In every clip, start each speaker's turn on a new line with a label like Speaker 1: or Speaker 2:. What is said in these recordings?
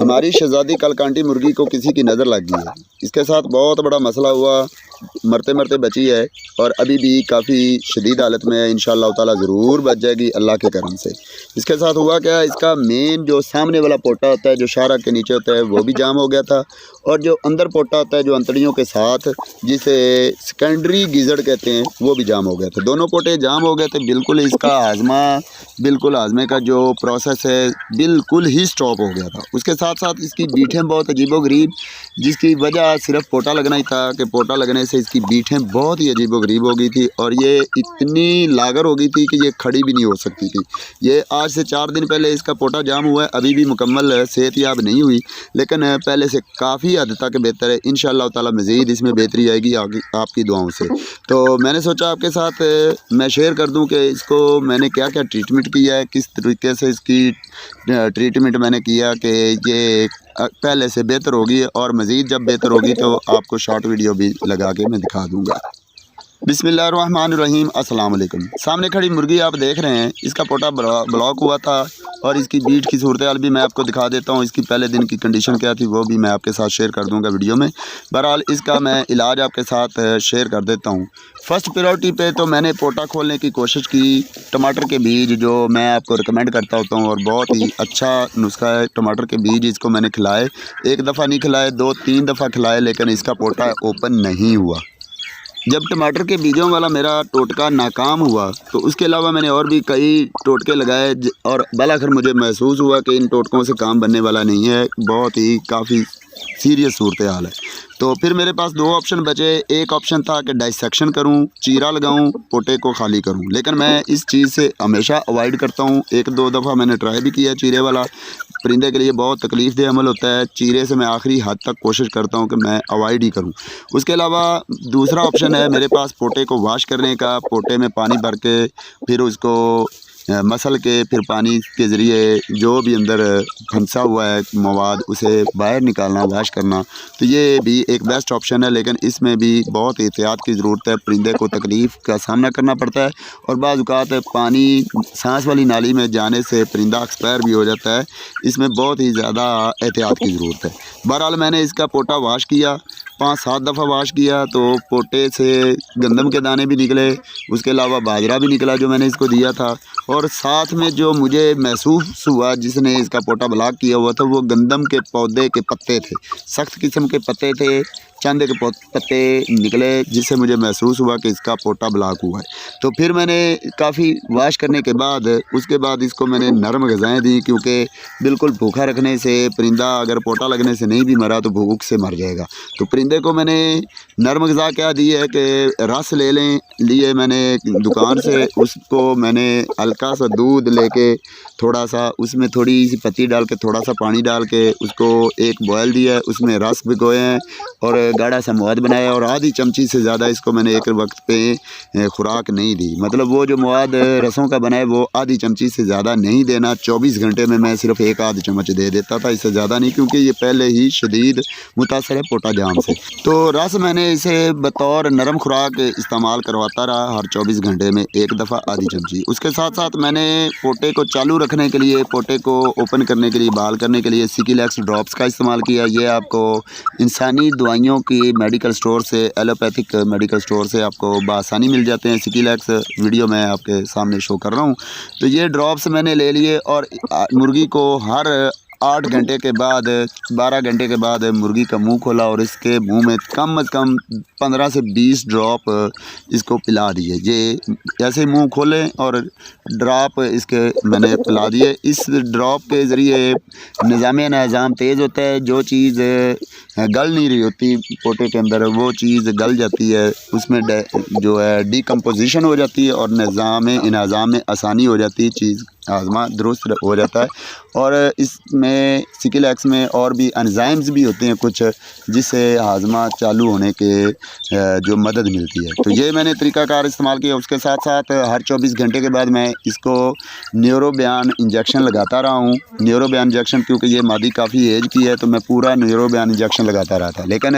Speaker 1: ہماری شہزادی کلکانٹی مرغی کو کسی کی نظر لگ گئی ہے۔ اس کے ساتھ بہت بڑا مسئلہ ہوا، مرتے مرتے بچی ہے اور ابھی بھی کافی شدید حالت میں ہے ان شاء اللہ تعالیٰ ضرور بچ جائے گی اللہ کے کرم سے۔ اس کے ساتھ ہوا کیا، اس کا مین جو سامنے والا پوٹا ہوتا ہے، جو شارہ کے نیچے ہوتا ہے، وہ بھی جام ہو گیا تھا۔ اور جو اندر پوٹا ہوتا ہے، جو انتڑیوں کے ساتھ، جسے سیکنڈری گیزڑ کہتے ہیں، وہ بھی جام ہو گیا تھا۔ دونوں پوٹے جام ہو گئے تھے، بالکل اس کا ہاضمہ بالکل ہاضمے کا جو پروسیس ہے، بالکل ہی سٹاپ ہو گیا تھا۔ اس کے ساتھ ساتھ اس کی بیٹھیں بہت عجیب و غریب، جس کی وجہ صرف پوٹا لگنا ہی تھا کہ پوٹا لگنے سے اس کی بیٹھیں بہت ہی عجیب و غریب ہو گئی تھی اور یہ اتنی لاغر ہو گئی تھی کہ یہ کھڑی بھی نہیں ہو سکتی تھی۔ یہ آج سے چار دن پہلے اس کا پوٹا جام ہوا ہے، ابھی بھی مکمل صحت یاب نہیں ہوئی، لیکن پہلے سے کافی حد تک بہتر ہے۔ ان شاء اللہ تعالیٰ مزید اس میں بہتری آئے گی آپ کی دعاؤں سے۔ تو میں نے سوچا آپ کے ساتھ، میں شیئر کر دوں کہ اس کو میں نے کیا کیا ٹریٹمنٹ کیا ہے، کس طریقے سے اس کی ٹریٹمنٹ میں نے کیا کہ یہ پہلے سے بہتر ہوگی اور مزید جب بہتر ہوگی تو آپ کو شارٹ ویڈیو بھی لگا کے میں دکھا دوں گا۔ بسم اللہ الرحمن الرحیم السلام علیکم سامنے کھڑی مرغی آپ دیکھ رہے ہیں. اس کا پوٹا بلاک ہوا تھا اور اس کی بیٹ کی صورتحال بھی میں آپ کو دکھا دیتا ہوں. اس کی پہلے دن کی کنڈیشن کیا تھی وہ بھی میں آپ کے ساتھ شیئر کر دوں گا ویڈیو میں. بہرحال اس کا میں علاج آپ کے ساتھ شیئر کر دیتا ہوں. فرسٹ پریورٹی پہ تو میں نے پوٹا کھولنے کی کوشش کی. ٹماٹر کے بیج جو میں آپ کو ریکمینڈ کرتا ہوتا ہوں اور بہت ہی اچھا نسخہ ہے. ٹماٹر کے بیج اس کو میں نے کھلائے. ایک دفعہ نہیں کھلائے، دو تین دفعہ کھلائے، لیکن اس کا پوٹا اوپن نہیں ہوا. جب ٹماٹر کے بیجوں والا میرا ٹوٹکا ناکام ہوا، تو اس کے علاوہ میں نے اور بھی کئی ٹوٹکے لگائے اور بالاخر مجھے محسوس ہوا کہ ان ٹوٹکوں سے کام بننے والا نہیں ہے۔ بہت ہی کافی سیریس صورتحال ہے۔ تو پھر میرے پاس دو آپشن بچے۔ ایک آپشن تھا کہ ڈائسیکشن کروں، چیرا لگاؤں، پوٹے کو خالی کروں۔ لیکن میں اس چیز سے ہمیشہ اوائڈ کرتا ہوں۔ ایک دو دفعہ میں نے ٹرائی بھی کیا چیرے والا۔ پرندے کے لیے بہت تکلیف دہ عمل ہوتا ہے۔ چیرے سے میں آخری حد تک کوشش کرتا ہوں کہ میں اوائڈ ہی کروں۔ اس کے علاوہ دوسرا آپشن ہے، میرے پاس پوٹے کو واش کرنے کا۔ پوٹے میں پانی بھر کے پھر اس کو مسل کے پھر پانی کے ذریعے جو بھی اندر پھنسا ہوا ہے، مواد، اسے باہر نکالنا واش کرنا، تو یہ بھی ایک بیسٹ آپشن ہے، لیکن اس میں بھی بہت احتیاط کی ضرورت ہے۔ پرندے کو تکلیف کا سامنا کرنا پڑتا ہے اور بعض اوقات پانی سانس والی نالی میں جانے سے پرندہ ایکسپائر بھی ہو جاتا ہے۔ اس میں بہت ہی زیادہ احتیاط کی ضرورت ہے۔ بہرحال میں نے اس کا پوٹا واش کیا۔ پانچ سات دفعہ واش کیا تو پوٹے سے گندم کے دانے بھی نکلے، اس کے علاوہ باجرہ بھی نکلا جو میں نے اس کو دیا تھا۔ اور ساتھ میں جو مجھے محسوس ہوا، جس نے اس کا پوٹا بلاک کیا ہوا تھا، وہ گندم کے پودے کے پتے تھے، سخت قسم کے پتے تھے۔ چند ایک پتے نکلے جس سے مجھے محسوس ہوا کہ اس کا پوٹا بلاک ہوا ہے۔ تو پھر میں نے کافی واش کرنے کے بعد، اس کے بعد اس کو میں نے نرم غذائیں دیں کیونکہ بالکل بھوکا رکھنے سے، پرندہ اگر پوٹا لگنے سے نہیں بھی مرا تو بھوک سے مر جائے گا۔ تو پرندے کو میں نے نرم غذا کیا، دی ہے کہ رس لے لیں۔ لیے میں نے دکان سے، اس کو میں نے ہلکا سا دودھ لے کے تھوڑا سا، اس میں تھوڑی سی پتی ڈال کے، تھوڑا سا پانی ڈال کے اس کو ایک بوائل دیا ہے۔ اس میں رس بھگوئے ہیں اور گاڑھا سا مواد بنایا اور آدھی چمچی سے زیادہ اس کو میں نے ایک وقت پہ خوراک نہیں دی۔ مطلب وہ جو مواد رسوں کا بنایا ہے وہ آدھی چمچی سے زیادہ نہیں دینا۔ چوبیس گھنٹے میں میں صرف ایک آدھ چمچ دے دیتا تھا، اس سے زیادہ نہیں، کیونکہ یہ پہلے ہی شدید متاثر ہے پوٹا جام سے۔ تو رس میں نے اسے بطور نرم خوراک استعمال کرواتا رہا ہر چوبیس گھنٹے میں ایک دفعہ آدھی چمچی۔ اس کے ساتھ ساتھ میں نے پوٹے کو چالو رکھنے کے لیے، پوٹے کو اوپن کرنے کے لیے بال کرنے کے لیے سکی لیکس ڈراپس کا استعمال کیا۔ یہ آپ کو انسانی دوائیوں کی میڈیکل سٹور سے ایلوپیتھک میڈیکل سٹور سے آپ کو بآسانی مل جاتے ہیں سٹی لیکس ویڈیو میں آپ کے سامنے شو کر رہا ہوں۔ تو یہ ڈراپس میں نے لے لیے اور مرغی کو ہر آٹھ گھنٹے کے بعد، بارہ گھنٹے کے بعد مرغی کا منہ کھولا اور اس کے منہ میں کم از کم پندرہ سے بیس ڈراپ اس کو پلا دیے۔ یہ ایسے منہ کھولیں اور ڈراپ اس کے میں نے پلا دیے۔ اس ڈراپ کے ذریعے نظام نظام تیز ہوتا ہے، جو چیز گل نہیں رہی ہوتی پوٹے کے اندر، وہ چیز گل جاتی ہے۔ اس میں جو ہے ڈیکمپوزیشن ہو جاتی ہے اور نظام نظام میں آسانی ہو جاتی ہے چیز۔ ہاضمہ درست ہو جاتا ہے۔ اور اس میں سکل ایکس میں اور بھی انزائمز بھی ہوتے ہیں کچھ، جس سے ہاضمہ چالو ہونے کے جو مدد ملتی ہے۔ تو یہ میں نے طریقہ کار استعمال کیا، اس کے ساتھ ساتھ ہر چوبیس گھنٹے کے بعد میں اس کو نیورو بیان انجیکشن لگاتا رہا ہوں۔ نیورو بیان انجیکشن کیونکہ یہ مادی کافی ایج کی ہے، تو میں پورا نیورو بیان انجیکشن لگاتا رہا تھا۔ لیکن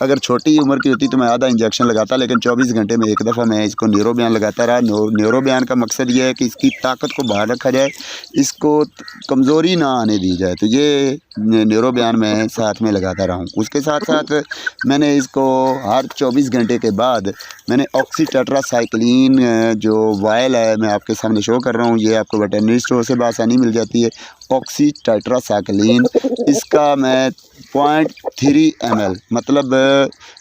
Speaker 1: اگر چھوٹی عمر کی ہوتی تو میں آدھا انجیکشن لگاتا، لیکن چوبیس گھنٹے میں ایک دفعہ میں اس کو نیورو بیان لگاتا رہا۔ نیورو بیان کا مقصد یہ ہے کہ اس کی طاقت کو باہر رکھا جائے اس کو کمزوری نہ آنے دی جائے۔ تو یہ نیورو بیان میں ساتھ میں لگاتا رہا ہوں۔ اس کے ساتھ ساتھ میں نے اس کو ہر چوبیس گھنٹے کے بعد میں نے آکسی ٹیٹرا سائیکلین جو وائل ہے، میں آپ کے سامنے شو کر رہا ہوں۔ یہ آپ کو ویٹرنری اسٹور سے بآسانی مل جاتی ہے۔ آکسی ٹیٹرا سائیکلین، اس کا میں پوائنٹ تھری ایم ایل مطلب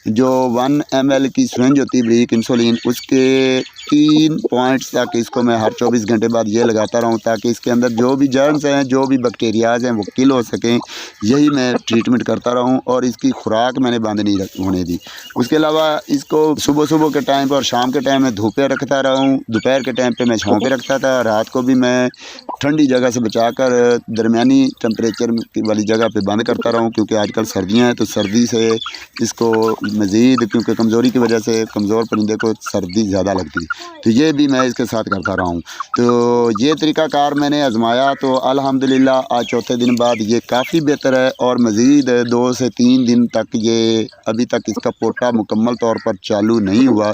Speaker 1: جو ون ایم ایل کی سرنج ہوتی ہے بریک انسولین، اس کے تین پوائنٹس تک اس کو میں ہر چوبیس گھنٹے بعد یہ لگاتا رہوں تاکہ اس کے اندر جو بھی جرمز ہیں، جو بھی بیکٹیریاز ہیں، وہ کل ہو سکیں۔ یہی میں ٹریٹمنٹ کرتا رہوں اور اس کی خوراک میں نے بند نہیں ہونے دی۔ اس کے علاوہ اس کو صبح صبح کے ٹائم پہ اور شام کے ٹائم میں دھوپے رکھتا رہا ہوں دوپہر کے ٹائم پہ میں چھاؤں پہ رکھتا تھا۔ رات کو بھی میں ٹھنڈی جگہ سے بچا کر درمیانی ٹمپریچر والی جگہ پہ بند کرتا رہا ہوں کیونکہ آج کل سردیاں ہیں تو سردی سے اس کو مزید کیونکہ کمزوری کی وجہ سے کمزور پرندے کو سردی زیادہ لگتی ہے۔ تو یہ بھی میں اس کے ساتھ کرتا رہا ہوں۔ تو یہ طریقہ کار میں نے آزمایا تو الحمدللہ آج چوتھے دن بعد یہ کافی بہتر ہے اور مزید دو سے تین دن تک یہ ابھی تک اس کا پوٹا مکمل طور پر چالو نہیں ہوا۔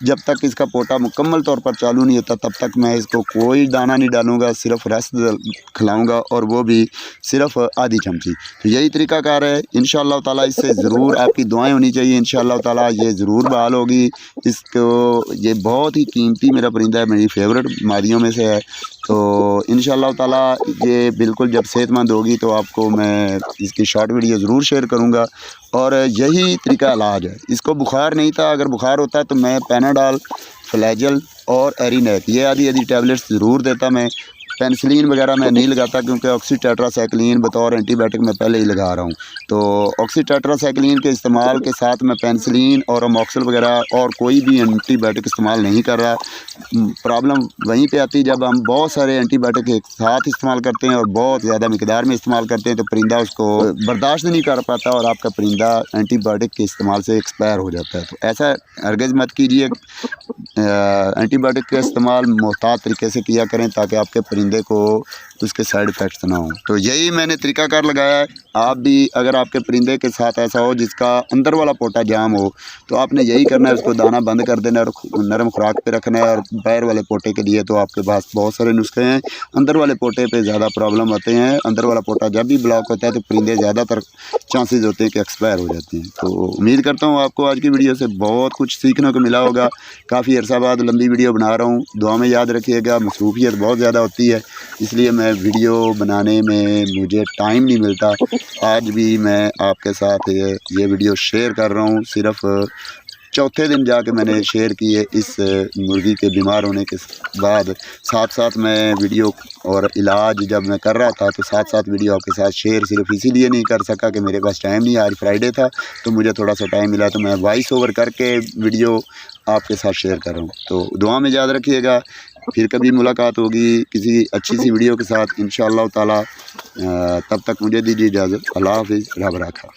Speaker 1: جب تک اس کا پوٹا مکمل طور پر چالو نہیں ہوتا، تب تک میں اس کو کوئی دانہ نہیں ڈالوں گا، صرف رس کھلاؤں گا اور وہ بھی صرف آدھی چمچی۔ تو یہی طریقہ کار ہے۔ ان شاء اللہ تعالیٰ اس سے ضرور آپ کی دعائیں ہونی چاہیے۔ ان شاء اللہ تعالیٰ یہ ضرور بحال ہوگی۔ اس کو یہ بہت ہی قیمتی میرا پرندہ ہے، میری فیوریٹ مادیوں میں سے ہے۔ تو ان شاء اللہ تعالیٰ یہ بالکل جب صحت مند ہوگی تو آپ کو میں اس کی شارٹ ویڈیو ضرور شیئر کروں گا۔ اور یہی طریقہ علاج ہے۔ اس کو بخار نہیں تھا، اگر بخار ہوتا تو میں پیناڈال، فلیجل اور ایرینیک یہ آدھی آدھی ٹیبلٹس ضرور دیتا میں۔ پینسلین وغیرہ میں نہیں لگاتا کیونکہ آکسی ٹیٹرا سائیکلین بطور اینٹی بائیوٹک میں پہلے ہی لگا رہا ہوں۔ تو آکسی ٹیٹرا سائیکلین کے استعمال کے ساتھ میں پینسلین اور اموکسل وغیرہ اور کوئی بھی اینٹی بائیوٹک استعمال نہیں کر رہا۔ پرابلم وہیں پہ آتی جب ہم بہت سارے اینٹی بائیوٹک ایک ساتھ استعمال کرتے ہیں اور بہت زیادہ مقدار میں استعمال کرتے ہیں تو پرندہ اس کو برداشت نہیں کر پاتا اور آپ کا پرندہ اینٹی بائیوٹک کے استعمال سے ایکسپائر ہو جاتا ہے۔ تو ایسا ہرگز مت کیجیے اینٹی بائیوٹک کا استعمال محتاط طریقے سے کیا کریں تاکہ آپ کے پرندے کو اس کے سائڈ افیکٹس نہ ہوں۔ تو یہی میں نے طریقہ کار لگایا ہے۔ آپ بھی اگر آپ کے پرندے کے ساتھ ایسا ہو جس کا اندر والا پوٹا جام ہو، تو آپ نے یہی کرنا ہے، اس کو دانہ بند کر دینا ہے اور نرم خوراک پہ رکھنا ہے اور باہر والے پوٹے کے لیے تو آپ کے پاس بہت سارے نسخے ہیں۔ اندر والے پوٹے پہ زیادہ پرابلم ہوتے ہیں۔ اندر والا پوٹا جب بھی بلاک ہوتا ہے تو پرندے زیادہ تر چانسز ہوتے ہیں کہ ایکسپائر ہو جاتے ہیں۔ تو امید کرتا ہوں آپ کو آج کی ویڈیو سے بہت کچھ سیکھنے کو ملا ہوگا۔ کافی عرصہ بعد لمبی ویڈیو بنا رہا ہوں۔ دعا میں یاد رکھیے گا، مصروفیت بہت زیادہ ہوتی ہے، اس لیے میں ویڈیو بنانے میں مجھے ٹائم نہیں ملتا۔ آج بھی میں آپ کے ساتھ یہ ویڈیو شیئر کر رہا ہوں۔ صرف چوتھے دن جا کے میں نے شیئر کی ہے۔ اس مرغی کے بیمار ہونے کے بعد ساتھ ساتھ میں ویڈیو اور علاج جب میں کر رہا تھا تو ساتھ ساتھ ویڈیو آپ کے ساتھ شیئر صرف اسی لیے نہیں کر سکا کہ میرے پاس ٹائم نہیں آج فرائیڈے تھا تو مجھے تھوڑا سا ٹائم ملا تو میں وائس اوور کر کے ویڈیو آپ کے ساتھ شیئر کر رہا ہوں۔ تو دعا میں یاد رکھیے گا پھر کبھی ملاقات ہوگی کسی اچھی سی ویڈیو کے ساتھ ان شاء اللہ تعالیٰ تب تک مجھے دیجیے اجازت۔ اللہ حافظ، رب رکھا